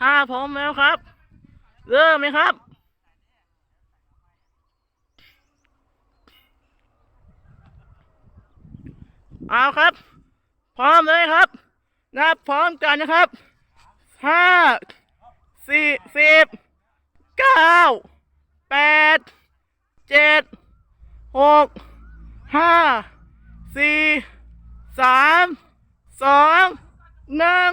ถ้าพร้อมแล้วครับ เริ่มไหมครับ เอาครับ พร้อมเลยครับ นับพร้อมกันนะครับ ห้า สี่สิบ เก้า แปด เจ็ด หก ห้า สี่ สาม สอง หนึ่ง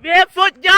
别回家！